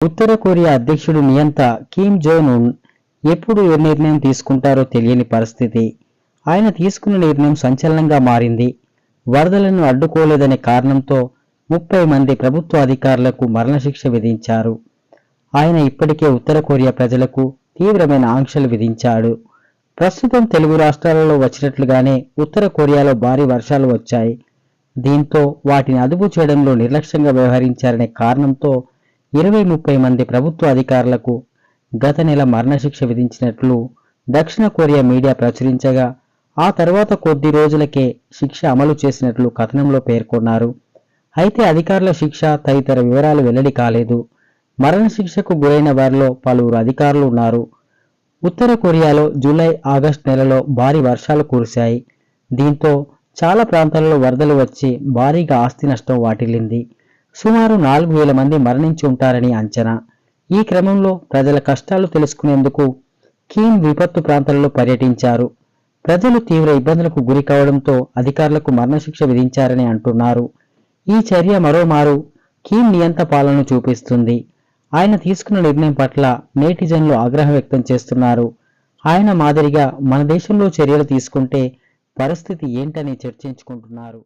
ఉత్తర Korea అధ్యక్షుడు నియంత Kim zone ఉన్ ఎప్పుడు ఏ నిర్ణయం తీసుకుంటారో తెలియని పరిస్థితి. ఆయన తీసుకున్న నిర్ణయం సంచలనంగా మారింది. వరదలను అడ్డుకోలేదనే కారణంతో ముప్పై మంది ప్రభుత్వ అధికారులకు మరణశిక్ష విధించారు. ఆయన ఇప్పటికే ఉత్తర కొరియా ప్రజలకు తీవ్రమైన ఆంక్షలు విధించాడు. ప్రస్తుతం తెలుగు రాష్ట్రాలలో వచ్చినట్లుగానే ఉత్తర కొరియాలో భారీ వర్షాలు వచ్చాయి. దీంతో వాటిని అదుపు చేయడంలో నిర్లక్ష్యంగా వ్యవహరించారనే కారణంతో ఇరవై ముప్పై మంది ప్రభుత్వ అధికారులకు గత నెల మరణశిక్ష విధించినట్లు దక్షిణ కొరియా మీడియా ప్రచురించగా ఆ తర్వాత కొద్ది రోజులకే శిక్ష అమలు చేసినట్లు కథనంలో పేర్కొన్నారు. అయితే అధికారుల శిక్ష తదితర వివరాలు వెల్లడి కాలేదు. మరణశిక్షకు గురైన వారిలో పలువురు అధికారులు ఉన్నారు. ఉత్తర కొరియాలో జూలై ఆగస్టు నెలలో భారీ వర్షాలు కురిశాయి. దీంతో చాలా ప్రాంతాలలో వరదలు వచ్చి భారీగా ఆస్తి నష్టం వాటిల్లింది. సుమారు నాలుగు వేల మంది మరణించి ఉంటారని అంచనా. ఈ క్రమంలో ప్రజల కష్టాలు తెలుసుకునేందుకు కీమ్ విపత్తు ప్రాంతాల్లో పర్యటించారు. ప్రజలు తీవ్ర ఇబ్బందులకు గురి కావడంతో అధికారులకు మరణశిక్ష విధించారని అంటున్నారు. ఈ చర్య మరోమారు కీమ్ నియంత పాలనను చూపిస్తుంది. ఆయన తీసుకున్న నిర్ణయం పట్ల నేటిజన్లు ఆగ్రహం వ్యక్తం చేస్తున్నారు. ఆయన మాదిరిగా మన దేశంలో చర్యలు తీసుకుంటే పరిస్థితి ఏంటని చర్చించుకుంటున్నారు.